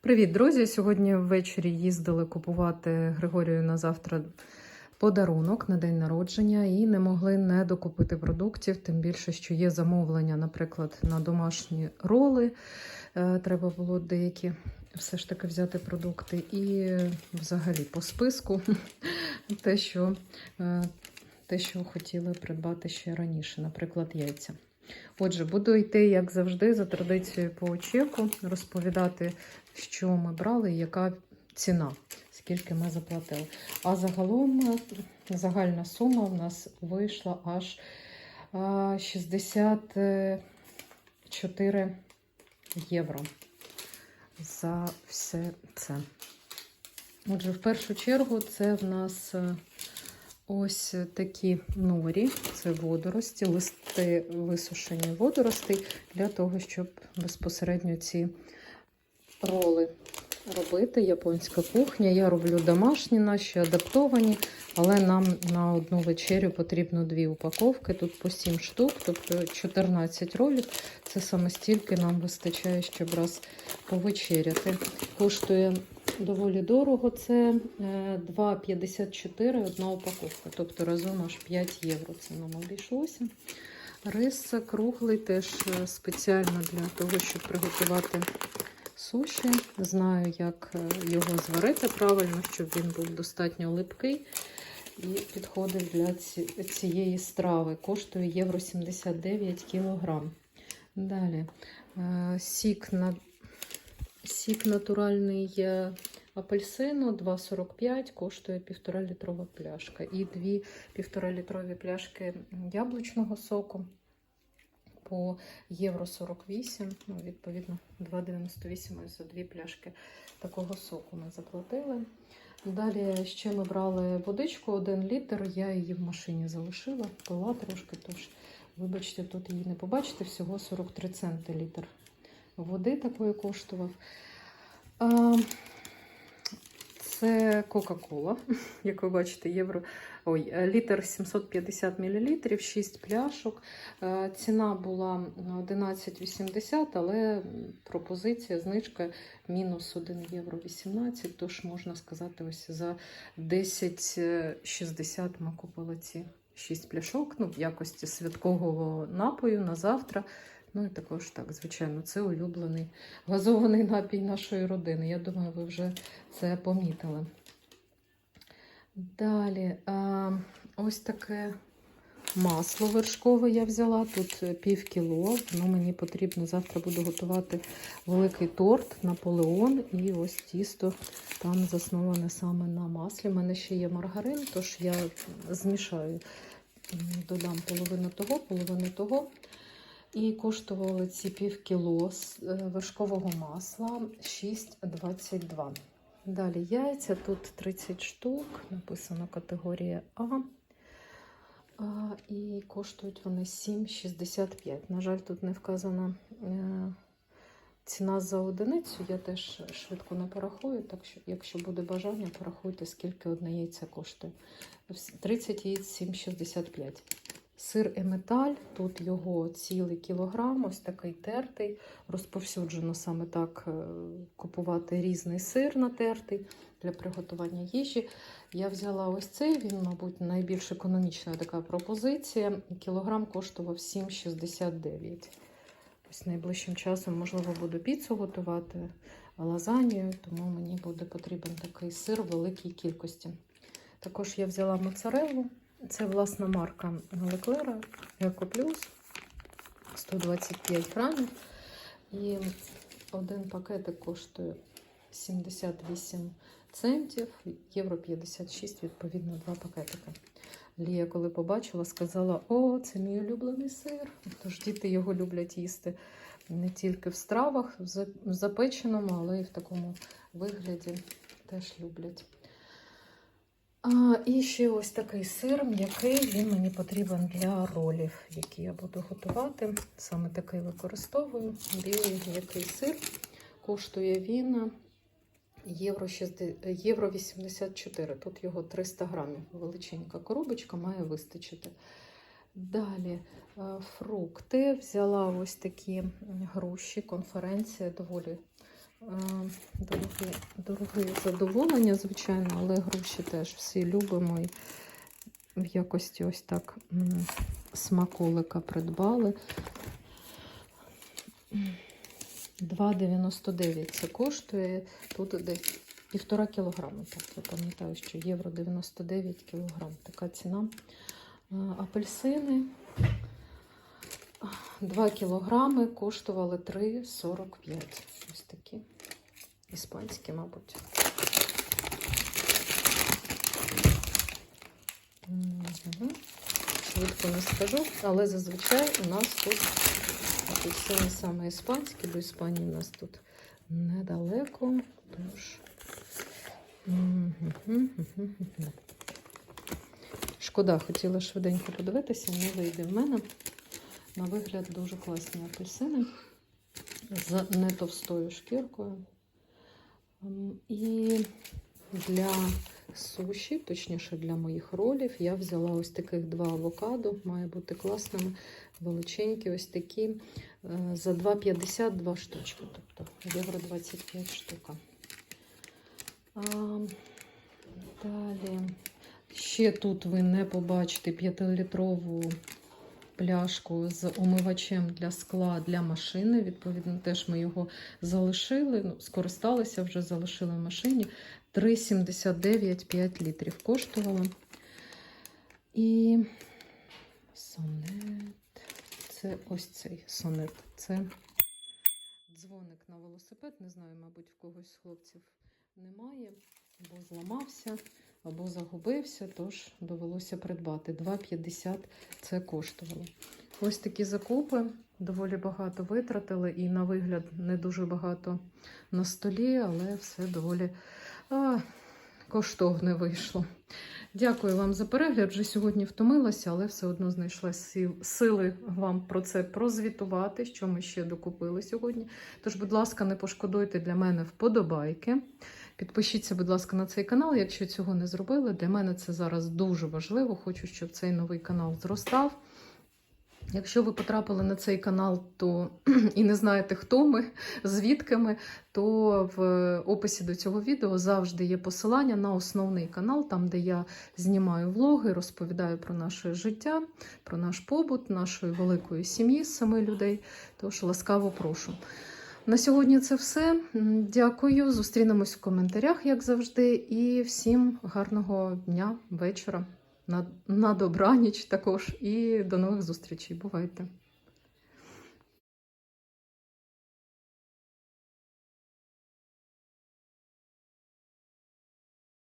Привіт, друзі! Сьогодні ввечері їздили купувати Григорію на завтра подарунок на день народження і не могли не докупити продуктів, тим більше, що є замовлення, наприклад, на домашні роли. Е, Треба було деякі все ж таки взяти продукти. І взагалі по списку те, що, е, те, що хотіли придбати ще раніше, наприклад, яйця. Отже, буду йти, як завжди, за традицією по чеку, розповідати, що ми брали і яка ціна, скільки ми заплатили. А загалом загальна сума в нас вийшла аж 64 євро за все це. Отже, в першу чергу це в нас ось такі норі, це водорості, листи висушені водоростей для того, щоб безпосередньо ці роли робити. Японська кухня. Я роблю домашні наші, адаптовані, але нам на одну вечерю потрібно дві упаковки. Тут по 7 штук, тобто 14 ролів. Це саме стільки нам вистачає, щоб раз повечеряти. Коштує доволі дорого. Це е, 2,54 одна упаковка, тобто разом аж 5 євро. Це нам обійшлося. Рис круглий теж е, спеціально для того, щоб приготувати суші. Знаю, як е, його зварити правильно, щоб він був достатньо липкий і підходив для цієї страви. Коштує євро 79 кілограм. Далі е, сік, на... сік натуральний е, апельсину 2,45 коштує 1,5 літрова пляшка. І дві 1,5 літрові пляшки яблучного соку по євро 48, ну, відповідно, 2,98 ось за дві пляшки такого соку ми заплатили. Далі ще ми брали водичку 1 літр, я її в машині залишила, пила трошки, тож, вибачте, тут її не побачите, всього 43 центи літр води такої коштував. Це Кока-Кола, як ви бачите, євро. Ой, е, літр 750 мл, 6 пляшок. Е, Ціна була 11,80, але пропозиція, знижка мінус 1 євро 18, тож можна сказати, ось за 10,60 ми купили ці 6 пляшок ну, в якості святкового напою на завтра. Ну і також так, звичайно, це улюблений газований напій нашої родини. Я думаю, ви вже це помітили. Далі, ось таке масло вершкове я взяла. Тут е, пів кіло. Воно мені потрібно. Завтра буду готувати великий торт Наполеон. І ось тісто там засноване саме на маслі. У мене ще є маргарин, тож я змішаю, додам половину того, половину того. І коштували ці пів кіло е, вершкового масла 6,22. Далі яйця, тут 30 штук, написано категорія А. А, І коштують вони 7,65. На жаль, тут не вказана е, ціна за одиницю. Я теж швидко не порахую, так що, якщо буде бажання, порахуйте, скільки одне яйце коштує. 30 яєць 7,65. Сир Еметаль, тут його цілий кілограм, ось такий тертий. Розповсюджено саме так е, купувати різний сир натертий для приготування їжі. Я взяла ось цей, він, мабуть, найбільш економічна така пропозиція. Кілограм коштував 7,69. Ось найближчим часом, можливо, буду піцу готувати, лазанью, тому мені буде потрібен такий сир в великій кількості. Також я взяла моцареллу. Це власна марка Леклера Екоплюс 125 грамів. І один пакетик коштує 78 центів, євро 56, відповідно, два пакетики. Лія, коли побачила, сказала: О, це мій улюблений сир. Тож діти його люблять їсти не тільки в стравах, в запеченому, але й в такому вигляді теж люблять. І ще ось такий сир м'який, він мені потрібен для ролів, які я буду готувати. Саме такий використовую. Білий м'який сир. Коштує він євро, 60, євро 84. Тут його 300 грамів. Величенька коробочка має вистачити. Далі е, фрукти. Взяла ось такі груші. Конференція доволі Дороге, дороге задоволення, звичайно, але гроші теж всі любимо. І в якості ось так смаколика придбали. 2,99 це коштує. Тут десь півтора кілограми. Так, я пам'ятаю, що євро 99 кілограм. Така ціна. Е, Апельсини 2 кілограми коштували 3,45. Такі. Іспанські, мабуть. Швидко не скажу, але зазвичай у нас тут апельсини саме іспанські, бо Іспанії у нас тут недалеко. Тож. Шкода, хотіла швиденько подивитися, не вийде в мене. На вигляд дуже класні апельсини з не товстою шкіркою. Ем, І для суші, точніше для моїх ролів, я взяла ось таких два авокадо, має бути класними, величенькі, ось такі. е, За 2,50 два штучки, тобто євро 25 штука. А, далі. Ще тут ви не побачите 5-літрову пляшку з омивачем для скла для машини. Відповідно, теж ми його залишили, ну, скористалися вже, залишили в машині. 3,79 5 літрів коштувало. І сонет. Це ось цей сонет. Це дзвоник на велосипед. Не знаю, мабуть, в когось хлопців немає, або зламався, або загубився, тож довелося придбати. 2,50 це коштувало. Ось такі закупи. Доволі багато витратили, і на вигляд не дуже багато на столі, але все доволі а, коштовне вийшло. Дякую вам за перегляд. Вже сьогодні втомилася, але все одно знайшла сил, сили вам про це прозвітувати, що ми ще докупили сьогодні. Тож, будь ласка, не пошкодуйте для мене вподобайки. Підпишіться, будь ласка, на цей канал, якщо цього не зробили. Для мене це зараз дуже важливо. Хочу, щоб цей новий канал зростав. Якщо ви потрапили на цей канал, то і не знаєте, хто ми, звідки ми, то в описі до цього відео завжди є посилання на основний канал, там, де я знімаю влоги, розповідаю про наше життя, про наш побут, нашої великої сім'ї з семи людей. Тож ласкаво прошу. На сьогодні це все. Дякую. Зустрінемось в коментарях, як завжди. І всім гарного дня, вечора, на, на добраніч також. І до нових зустрічей. Бувайте!